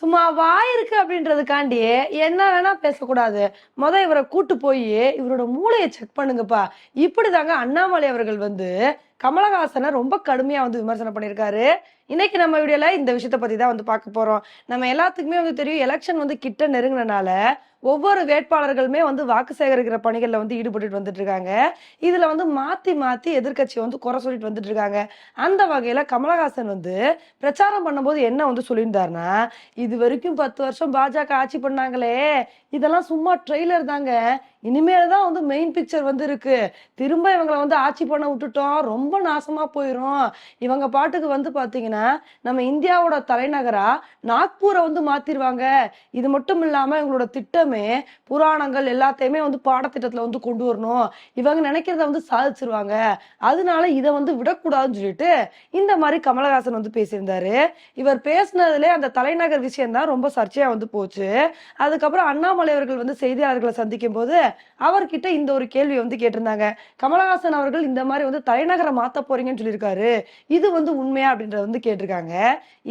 சும்மா வாய் இருக்கு அப்படின்றதுக்காண்டி என்ன வேணா பேசக்கூடாது. முத இவரை கூட்டு போய் இவரோட மூளையை செக் பண்ணுங்கப்பா. இப்படிதாங்க அண்ணாமலை அவர்கள் வந்து கமலஹாசனை ரொம்ப கடுமையாக வந்து விமர்சனம் பண்ணியிருக்காரு. இன்னைக்கு நம்ம வீடியோவில் இந்த விஷயத்த பற்றி தான் வந்து பார்க்க போகிறோம் நம்ம எல்லாத்துக்குமே வந்து தெரியும் எலெக்ஷன் வந்து கிட்ட நெருங்கினால ஒவ்வொரு வேட்பாளர்களுமே வந்து வாக்கு சேகரிக்கிற பணிகளில் வந்து ஈடுபட்டு வந்துட்டு இருக்காங்க. இதில் வந்து மாற்றி மாற்றி எதிர்கட்சியை வந்து குறை சொல்லிட்டு வந்துட்டு இருக்காங்க. அந்த வகையில் கமலஹாசன் வந்து பிரச்சாரம் பண்ணும்போது என்ன வந்து சொல்லியிருந்தாருன்னா இது வரைக்கும் பத்து வருஷம் பாஜக ஆட்சி பண்ணாங்களே. இதெல்லாம் சும்மா ட்ரெய்லர் தாங்க. இனிமேல் தான் வந்து மெயின் பிக்சர் வந்து இருக்கு திரும்ப இவங்களை வந்து ஆட்சி பண்ண விட்டுட்டோம். ரொம்ப ரொம்ப நாசமாக போயிடும் இவங்க பாட்டுக்கு வந்து பாத்தீங்கன்னா நம்ம இந்தியாவோட தலைநகரா நாக்பூரை வந்து மாத்திருவாங்க. இது மட்டும் இல்லாமல் இவங்களோட திட்டமே புராணங்கள் எல்லாத்தையுமே வந்து பாடத்திட்டத்தில் வந்து கொண்டு வரணும். இவங்க நினைக்கிறத வந்து சாதிச்சிருவாங்க. அதனால இதை வந்து விடக்கூடாதுன்னு சொல்லிட்டு இந்த மாதிரி கமலஹாசன் வந்து பேசியிருந்தாரு. இவர் பேசினதுல அந்த தலைநகர் விஷயம் தான் ரொம்ப சர்ச்சையா வந்து போச்சு. அதுக்கப்புறம் அண்ணாமலை அவர்கள் வந்து செய்தியாளர்களை சந்திக்கும் போது அவர்கிட்ட இந்த ஒரு கேள்வி வந்து கேட்டிருந்தாங்க. கமலஹாசன் அவர்கள் இந்த மாதிரி வந்து தலைநகரம் மாற்ற போறீங்கன்னு சொல்லியிருக்காரு. இது வந்து உண்மையா அப்படின்றத வந்து கேட்டிருக்காங்க.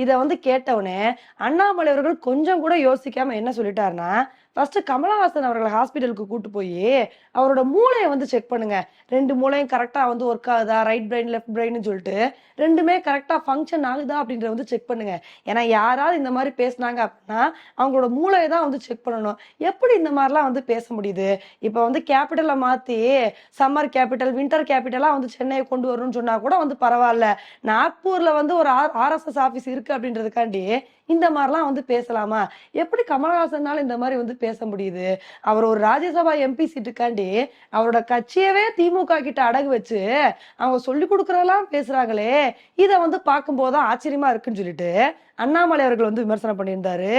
இதை வந்து கேட்டவுடனே அண்ணாமலை அவர்கள் கொஞ்சம் கூட யோசிக்காம என்ன சொல்லிட்டாருன்னா ஃபர்ஸ்ட் கமலஹாசன் அவர்களை ஹாஸ்பிட்டலுக்கு கூட்டு போய் அவரோட மூளையை வந்து செக் பண்ணுங்க. ரெண்டு மூளையும் கரெக்டா வந்து ஒர்க் ஆகுதா? ரைட் பிரெயின் லெஃப்ட் பிரெயின்னு சொல்லிட்டு ரெண்டுமே கரெக்டா ஃபங்க்ஷன் ஆகுதா அப்படின்றத வந்து செக் பண்ணுங்க. ஏன்னா யாராவது இந்த மாதிரி பேசுனாங்க அப்படின்னா அவங்களோட மூளையை தான் வந்து செக் பண்ணணும். எப்படி இந்த மாதிரிலாம் வந்து பேச முடியுது? இப்போ வந்து கேபிட்டலை மாத்தி சம்மர் கேபிட்டல் வின்டர் கேபிட்டலா வந்து சென்னையை கொண்டு வரணும்னு சொன்னா கூட வந்து பரவாயில்ல. நாக்பூர்ல வந்து ஒரு ஆர்எஸ்எஸ் ஆஃபீஸ் இருக்கு அப்படின்றதுக்காண்டி இந்த மாதிரிலாம் வந்து பேசலாமா? எப்படி கமலஹாசனால இந்த மாதிரி வந்து பேச முடியுது? அவர் ஒரு ராஜ்யசபா எம்பி சீட்டுக்காண்டி அவரோட கட்சியவே திமுக கிட்ட அடகு வச்சு அவங்க சொல்லி கொடுக்குறதெல்லாம் பேசுறாங்களே. இதை வந்து பார்க்கும்போது ஆச்சரியமா இருக்குன்னு சொல்லிட்டு அண்ணாமலை அவர்கள் வந்து விமர்சனம் பண்ணியிருந்தாரு.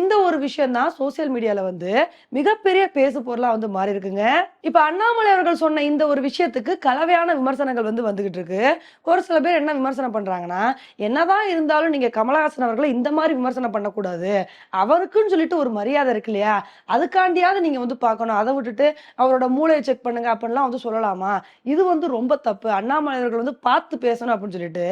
இந்த ஒரு விஷயம் தான் சோசியல் மீடியால வந்து மிகப்பெரிய பேசு பொருளா வந்து மாறி இருக்குங்க. இப்ப அண்ணாமலை அவர்கள் சொன்ன இந்த ஒரு விஷயத்துக்கு கலவையான விமர்சனங்கள் வந்து வந்துகிட்டு இருக்கு. ஒரு சில பேர் என்ன விமர்சனம் பண்றாங்கன்னா என்னதான் இருந்தாலும் நீங்க கமலஹாசன் அவர்களை இந்த மாதிரி விமர்சனம் பண்ணக்கூடாது. அவருக்குன்னு சொல்லிட்டு ஒரு மரியாதை இருக்கு இல்லையா? அதுக்காண்டியாவது நீங்க வந்து பார்க்கணும். அதை விட்டுட்டு அவரோட மூளையை செக் பண்ணுங்க அப்படின்லாம் வந்து சொல்லலாமா? இது வந்து ரொம்ப தப்பு. அண்ணாமலை அவர்கள் வந்து பார்த்து பேசணும் அப்படின்னு சொல்லிட்டு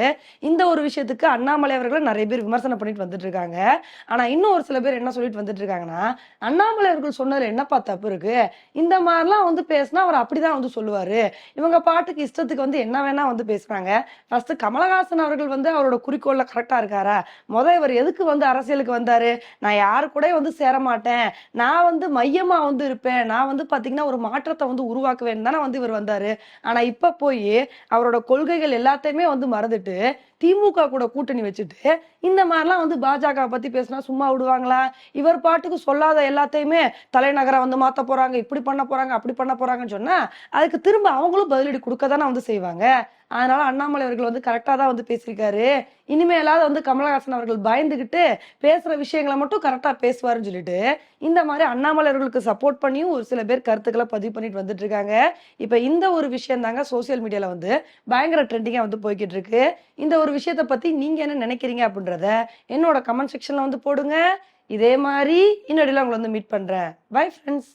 இந்த ஒரு விஷயத்துக்கு அண்ணாமலை அவர்களை நிறைய பேர் விமர்சனம் பண்ணிட்டு வந்துட்டு இருக்காங்க ஆனா இன்னும் ஒரு சில பேர் என்ன சொல்லிட்டு வந்துட்டு இருக்காங்கன்னா அண்ணாமலை அவர்கள் சொன்னதுல என்னப்பா தப்பு இருக்கு? இந்த மாதிரிலாம் வந்து பேசினா அவர் அப்படிதான் வந்து சொல்லுவாரு. இவங்க பாட்டுக்கு இஷ்டத்துக்கு வந்து என்ன வேணா வந்து பேசுறாங்க. ஃபர்ஸ்ட் கமலஹாசன் அவர்கள் வந்து அவரோட குறிக்கோள்ல கரெக்டா இருக்காரா? முத இவர் எதுக்கு வந்து அரசியலுக்கு வந்தாரு? நான் யாரு கூட வந்து சேர மாட்டேன். நான் வந்து மையமா வந்து இருப்பேன். நான் வந்து பாத்தீங்கன்னா ஒரு மாற்றத்தை வந்து உருவாக்குவேன் தானே வந்து இவர் வந்தாரு. ஆனா இப்ப போய் அவரோட கொள்கைகள் எல்லாத்தையுமே வந்து மறந்துட்டு திமுக கூட கூட்டணி வச்சுட்டு இந்த மாதிரிலாம் வந்து பாஜக பத்தி பேசினா சும்மா விடுவாங்களா? இவர் பாட்டுக்கு சொல்லாத எல்லாத்தையுமே தலைநகரை வந்து மாத்த போறாங்க இப்படி பண்ண போறாங்க அப்படி பண்ண போறாங்கன்னு சொன்னா அதுக்கு திரும்ப அவங்களும் பதிலடி கொடுக்க தானே வந்து செய்வாங்க? அதனால அண்ணாமலை அவர்கள் வந்து கரெக்டாக தான் வந்து பேசியிருக்காரு. இனிமேலாவது வந்து கமலஹாசன் அவர்கள் பயந்துகிட்டு பேசுகிற விஷயங்களை மட்டும் கரெக்டாக பேசுவாருன்னு சொல்லிட்டு இந்த மாதிரி அண்ணாமலை அவர்களுக்கு சப்போர்ட் பண்ணியும் ஒரு சில பேர் கருத்துக்களை பதிவு பண்ணிட்டு வந்துட்டு இருக்காங்க. இப்போ இந்த ஒரு விஷயம் தாங்க சோசியல் மீடியாவில் வந்து பயங்கர ட்ரெண்டிங்காக வந்து போய்கிட்டு இருக்கு. இந்த ஒரு விஷயத்தை பற்றி நீங்கள் என்ன நினைக்கிறீங்க அப்படின்றத என்னோட கமெண்ட் செக்ஷனில் வந்து போடுங்க. இதே மாதிரி இன்னொடியில் உங்களை வந்து மீட் பண்ணுறேன் பை ஃப்ரெண்ட்ஸ்